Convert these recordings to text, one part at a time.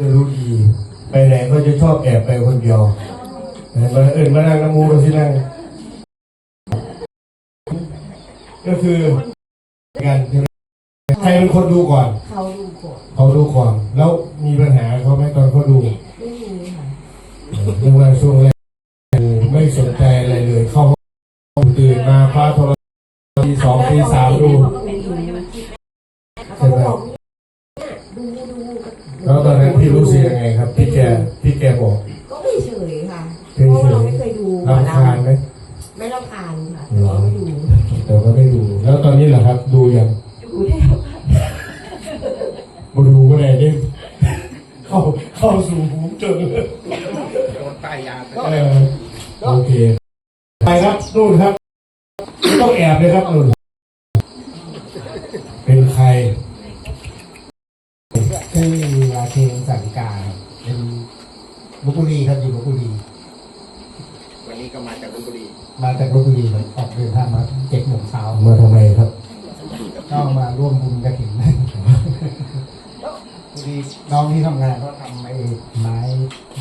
จะรู้ดีไปไหนก็จะชอบแอบไปคนเดียวเห็นไหมาเอื่นมานั่งน้ำมูกที่นั่ง ก็คือกันใครเป็นคนดูก่อน เขาดูก่อนเขาดูก่อน แล้วมีปัญหาเขาไหมตอนเขาดูไม่มีค่ะเรื่องว่าช่วงแรกไม่สนใจอะไรเลย เข้าตื่นมาคว้าโทรศัพท์ตีสองตีสามดู เขาก็บอกดูดู แล้วตอนนั้นพี่รู้สึกยัง ไงครับพี่แกพี่แกบอก ก็ไม่เฉยค่ะเฉเพยๆราะว่าเราไม่เคยดูหมอรำคาญไหมำไม่รำคาญค่ะแต่ว่าไม่ดูแต่ก็ไม่ดู แล้วตอนนี้เหรอครับ ดูยังดูแล้วมาดูก็ได้เนี่ยเข้าเข้าสู่หูจนโดนป้ายยาไปเออโอเคไปครับนู่นครับไม่ต้องแอบเลยครับนู่นเป็น ก็มาจากลพบุรี มาจากลพบุรีเลยออกเดินทางมาเจ็ดโมงเช้ามาทำไมครับก็มาร่วมบุญกระถิ่นนั่นพอดีน้องที่ทำงานก็ทำไอ้ไม้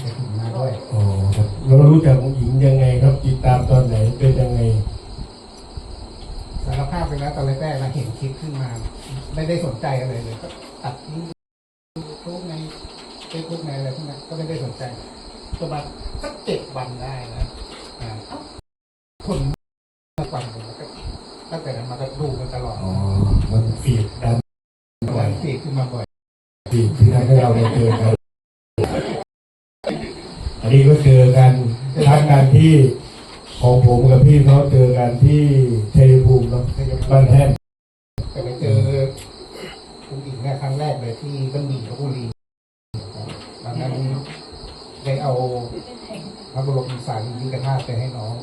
กระถิ่นมาด้วยอ๋อครับเรารู้จักผู้หญิงยังไงครับติดตามตอนไหนเป็นยังไงสารภาพไปแล้วตอนแรกๆเราเห็นคลิปขึ้นมา ไม่ได้สนใจอะไรเลยก็ตัดทิ้งยูทูบในเฟซบุ๊กในอะไรพวกนั้นก็ไม่ได้สนใจประมาณสักเจ็ดวันได้นะอ่าเอ้า คนมาฟังผมแล้วก็ตั้งแต่นั้นมาก็ดูกันตลอดอ๋อมันฟีดดันหลังฟีดขึ้นมาบ่อยฟีดที่ทำให้เราได้เจอกันอันนี้ก็เจอกันทั้งกันที่ของผมกับพี่เขาเจอกันที่ชัยภูมิเนาะบ้านแท่นแต่ไปเจอคุณอิงเนี่ยครั้งแรกเลยที่บ้านหมี่ลพบุรีตอนนั้นได้เอา พระบรมสารีริกธาตุไปให้น้อง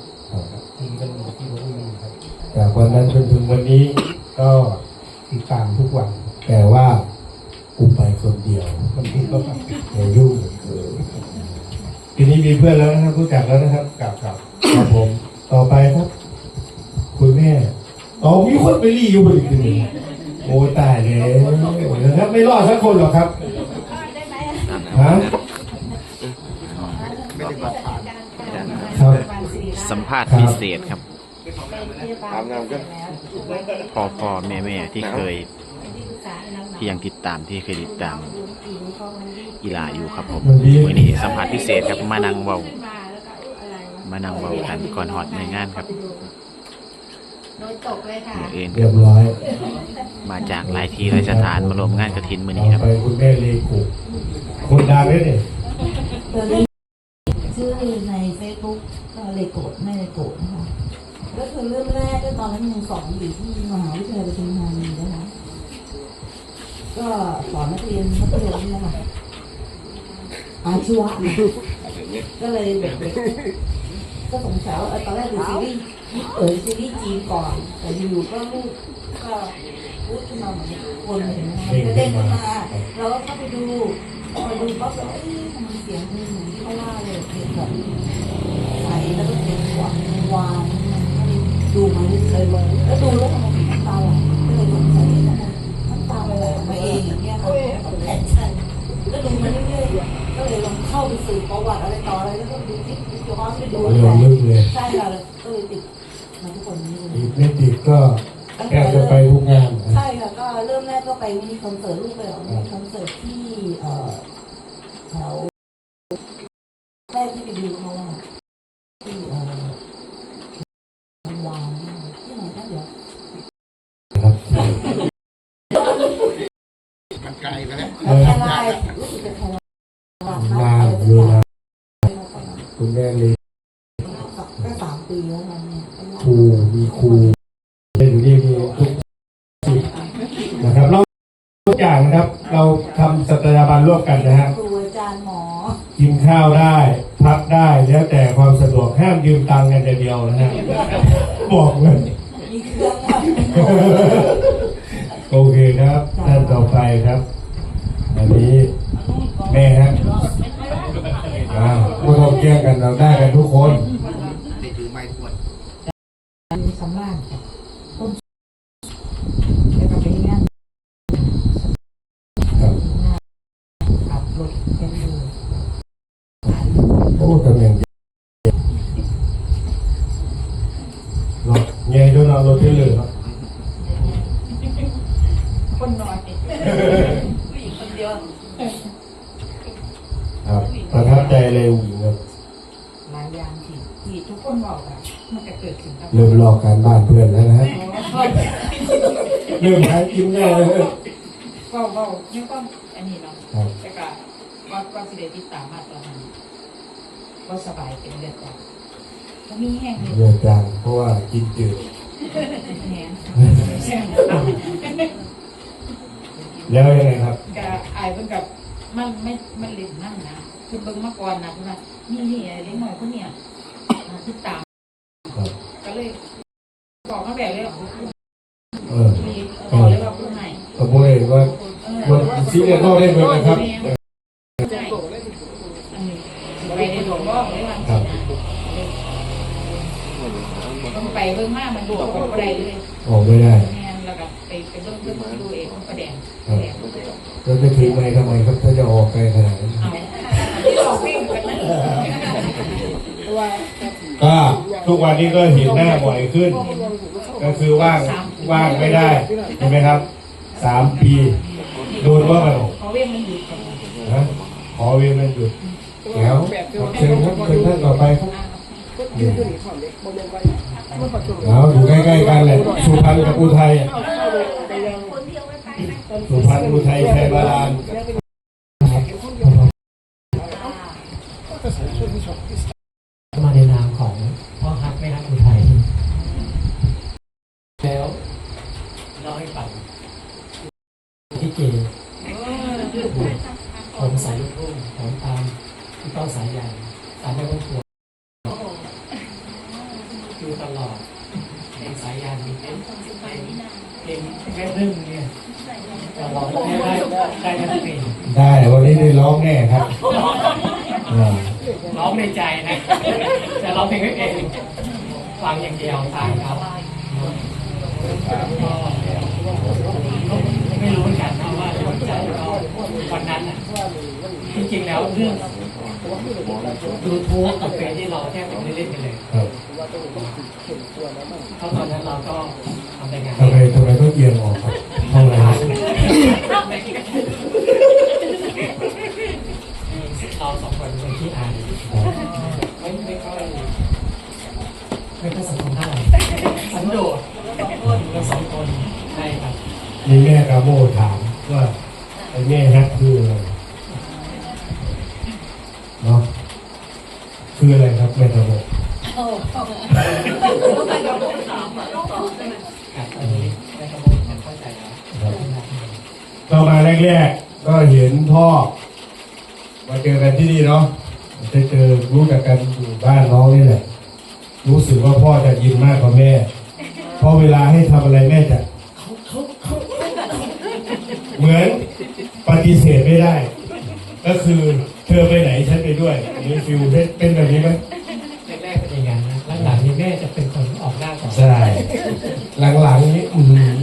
ที่บ้านหมี่ที่ลพบุรีครับจากวันนั้นจนถึงวันนี้ก็ติดตามทุกวัน แต่ว่ากูไปคนเดียวคนที่ก็อย่ายุ่งเออทีนี้มีเพื่อนแล้วนะครับรู้จักแล้วนะครับกลับกลับครับผมต่อไปครับ คุณแม่อ๋อมีคนไปรีอยู่บริษัทโอ้ตายแล้วนะครับไม่รอดสักคนหรอกครับฮะไม่ได้มาผ่านครับ สัมภาษณ์พิเศษครับตามนำก็พ่อพ่อแม่แม่ที่เคย ที่ยังติดตามที่เคยติดตามกีฬาอยู่ครับผมวันนี้สัมภาษณ์พิเศษครับมานั่งเว้ามานั่งเว้ากันก่อนฮอดในงานครับโดยตกเลยค่ะเมื่อเอ็นเรียบร้อยมาจากหลายที่หลายสถานมารวมงานกระถินมื้อนี้ครับต่อไปคุณแม่เลกุคนดังเลยเนี่ยตัวนี้ ชื่อในเฟซบุ๊กก็เลยโกรธไม่เลยโกรธนะคะก็คือเริ่มแรกก็ตอนนั้นยังสอนอยู่ที่มหาวิทยาลัยปทุมธานีนะคะก็สอนนักเรียนมัธยมเนี่ยค่ะอาชีวะนะก็เลยเด็กๆก็สงสัยว่าเออตอนแรกดูซีรีส์เออซีรีส์จีนก่อน แต่อยู่ๆก็ลูกก็พูดขึ้นมาเหมือนคนเห็นไหมคะก็เด้งขึ้นมาเราก็เข้าไปดูพอดูปั๊บเราเอ้ยทำไมเสียงมันเหมือนที่เขาว่าเลยเสียงแบบใสแล้วก็เสียงหวานวานดูมาเคยเลยแล้วดูแล้วทำไมน้ำตาไหลก็เลยสงสัยว่าน้ำตาไหลมาเองอย่างเงี้ยค่ะแผลใช่แล้วดูมาเรื่อยๆก็เลยลองเข้าไปสืบประวัติอะไรต่ออะไรแล้วก็ดูที่ดูย้อนไปดูเรื่องลึกเลยใช่ค่ะก็เลยติดมาทุกคนนี้เลยอีกไม่ติดก็แอบจะไปทุกงานใช่ค่ะก็เริ่มแรกก็ไปมินิคอนเสิร์ตลูกไปออกมินิคอนเสิร์ตที่เอ่อแถวแรกที่ไปดูเขาอะที่เอ่อวานที่ไหนนะเดี๋ยว ครับ มันไกลไปแล้ว เออ แค่ไลน์รู้สึกจะแค่ไลน์ นานอยู่นะคุณ แม่เลก็สามปีแล้วค่ะเนี่ยครูมีครูเล่นที่มีทุกสิ่งนะครับเราทุกอย่างนะครับ เราทำสัตยาบันร่วมกันนะฮะครูอาจารย์หมอ กินข้าวได้พักได้แล้วแต่ความสะดวกห้ามยืมตังค์กันอย่างเดียวนะฮะบอกเลยมีเครื่องค่ะโอเคครับท่านต่อไปครับ อันนี้แม่ฮะอ่าผู้ทำ เกี่ยงกันเราได้กันทุกคน ได้ถือไม้ขวด มีสำรานค่ะต้นแล้วก็ไปงาน ครับ ขับรถ กันอยู่ โอ้ตำแหน่งใหญ่เนาะใหญ่ด้วยเนาะรถเทเลอร์เนาะ คนนอนผู้หญิงคนเดียว ครับประทับใจเลยหญิงครับ หลายอย่าง ที่ที่ทุกคนบอกอะมันจะเกิดขึ้นกับเริ่มลอกการบ้านเพื่อนแล้วนะฮะเริ่มหากินได้แล้วก็ก็ยังก็อันนี้เนาะครับ แต่ก็ว่าก็สิได้ติดตามมาตอนนั้นก็สบายเป็นเลือดจ้ะก็มีแห้งเลยเลือดจางเพราะว่ากินจืดแห้งแห้งแล้วยังไงครับ ก็อายเพิ่นกับมันไม่มันเล่นนั่นนะคือเบิ่งมาก่อนนะเพิ่นว่านี่นี่ไอ้เล็กหน่อยคนเนี้ย อ่าติดตามครับก็เลยบอกมาแบบเลยว่าเออมีบอกเลยว่าผู้ไหนขโมยว่าเออว่าซีเรียสนอกได้ไหมนะครับใช่อันนี้ไปในหลวงพ่อเลยว่าครับต้องไปเบิ่งมากมันบวกกับอะไรเลยออกไม่ได้แม่นแล้วก็ไปไปเบิ่งเบิ่งดูเองมันประแดงครับแดงแล้วจะถือไม้ทำไมครับถ้าจะออกไกลขนาดนี้เอาที่ออกเพลงกันนะตัว ก็ทุกวันนี้ก็เห็นหน้าบ่อยขึ้น ก็คือว่างว่างไม่ได้เห็นไหมครับสามปีโดนว่ามันเขาเว้นมันหยุดกันนะขอเวรมันหยุดแล้วเชิญครับเชิญท่านต่อไปครับเอาอยู่ใกล้ๆกันแหละสุพรรณกับอุทัยสุพรรณอุทัยชัยบาลาน มาในนามของพ่อฮักแม่ฮักอุทัยแล้วเล่าให้ฟังที่เกผมสายลูกทุ่งผมตามพี่ ต้องสายใหญ่ตามแม่ต้นพวงดูตลอดเป็นสายยานมีเป็นเป็นแค่เรื่องเนี่ยได้ได้ได้ทั้งเพลงได้วันนี้ได้ร้องแน่ครับร้องในใจนะแต่ร้องเพลงไม่เป็นฟังอย่างเดียวตามเขาก็ไม่รู้เหมือนกันนะว่าวันใจก็วันนั้นน่ะจริงๆแล้วเรื่อง ดูทูบกับเฟซที่เราแทบจะไม่ได้เล่นกันเลยครับเพราะตอนนั้นเราก็ทำแต่งานทำไมทำไมต้องเอียงออกครับเท่าไหร่ครับเราสองคนเป็นที่อายไม่ไม่ค่อยไม่ค่อยสังคมเท่าไหร่สันโดษเราสองคนใช่ครับมีแม่กาโมถามว่าไอ้แม่ฮักคืออะไรเนาะคืออะไรครับแม่ กาโมครับอันนี้ในกระบวนกก็มาแรกๆก็เห็นพ่อ มาเจอกันที่นี่เนาะจะเจอรู้จักกันอยู่บ้านน้องนี่แหละ รู้สึกว่าพ่อจะยินมากกว่าแม่เพราะเวลาให้ทำอะไรแม่จะเหมือนปฏิเสธไม่ได้ ก็คือเธอไปไหนฉันไปด้วยอันนี้ฟิลเป็นแบบนี้ไหม แม่จะเป็นคนออกหน้าก่อนใช่หลังๆนี่อืม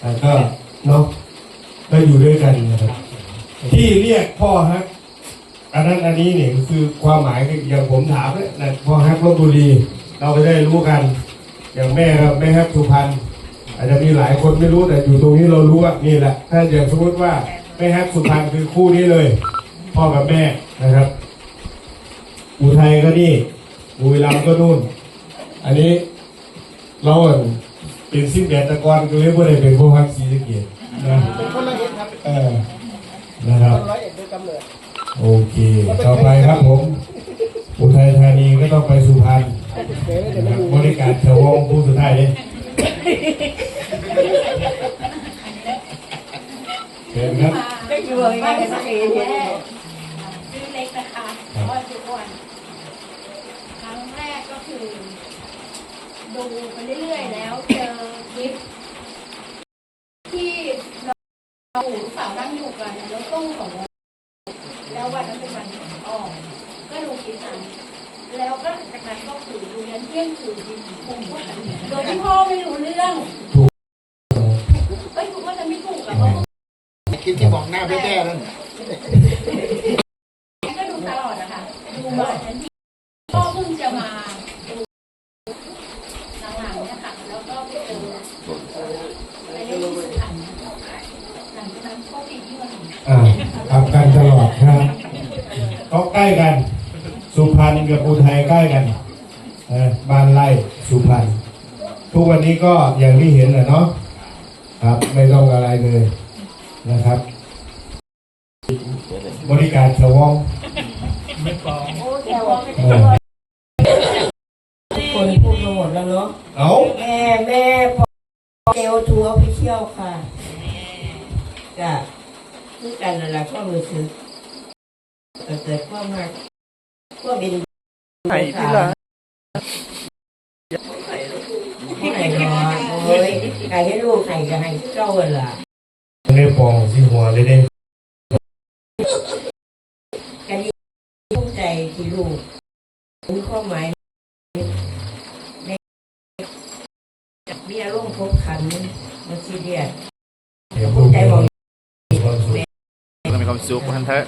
แต่ก็เนาะก็อยู่ด้วยกันนะครับ ที่เรียกพ่อฮักอันนั้นอันนี้เนี่ยคือความหมายคืออย่างผมถามเนี่ยนะพ่อฮักลบบุรี เราก็ได้รู้กัน อย่างแม่ครับแม่ฮักสุพรรณอาจจะมีหลายคนไม่รู้แต่อยู่ตรงนี้เรารู้ว่านี่แหละ ถ้าอย่างสมมติว่าแม่ฮักสุพรรณคือคู่นี้เลย พ่อกับแม่นะครับ อุทัยก็นี่บุรีรัมย์ก็นู่น อันนี้เราเป็นซิ่งแดดตะกอนก็เลยไม่ได้เป็นพวกฮักซีสะเกียรตินะเป็นคนละเห็นครับเออนะครับร้อยเอ็ดโดยกำเนิดโอเค ต่อไปครับผม อุทัยธานีก็ต้องไปสุพรรณเดี๋ยวเดี๋ยวนะมาครับดูบริการเฉวงผู้สุดท้ายเลยเห็นครับได้อยู่เลยไม่ได้สักเองเนี่ย ชื่อเล็กนะคะ ครับ ร้อยทุกวันครั้งแรกก็คือ ดูไปเรื่อยๆ แล้วเจอคลิปที่เราหูสาวนั่งอยู่กันรถตู้ของเราแล้ววันนั้นเป็นวันออก ก็ดูคลิปนั้นแล้วก็จากนั้นก็คือดูยันเที่ยงคืนคงพูดกันโดยที่พ่อไม่รู้เรื่องเอ้ยคุณว่าจะไม่ถูกกับเขาคลิปที่บอกหน้าแบ้ๆนั่นก็ดูตลอดนะคะดูมาจนที่ก็เพิ่งจะมาดูหลังๆเนี่ยค่ะแล้วก็ไปเจอไปเล่นที่สุพรรณหลังจากนั้นก็ปีที่มา อ่าทำกันตลอดครับ ก็ใกล้กัน สุพรรณกับอุทัยใกล้กันบ้านไร่สุพรรณทุกวันนี้ก็อย่างที่เห็นแหละเนาะครับไม่ต้องอะไรเลยนะครับ บริการเฉวองไม่ปอมโอ้แต่ว่าไม่เอได้อคนพูดหมดแล้วเนาะเอาแม่แม่พอเอลทัวร์ไปเที่ยวค่ะจ้ะคือกันนั่นแหละก็รู้สึก ต่เกิดความรักก็เป็นไข่ที่ละไข่นอนโอ้ยไข่ให้ลูกไข่จะให้เจ้าเวลาเรียกปองที่หัวเลยเด้กันดีภูมิใจที่ลูกมีความหมายในมีอารมณ์ครบครันมันซีเรียสเดี๋ยวภูพูดมิใจบอกความสุขเรามีความสุขท่านเถอะ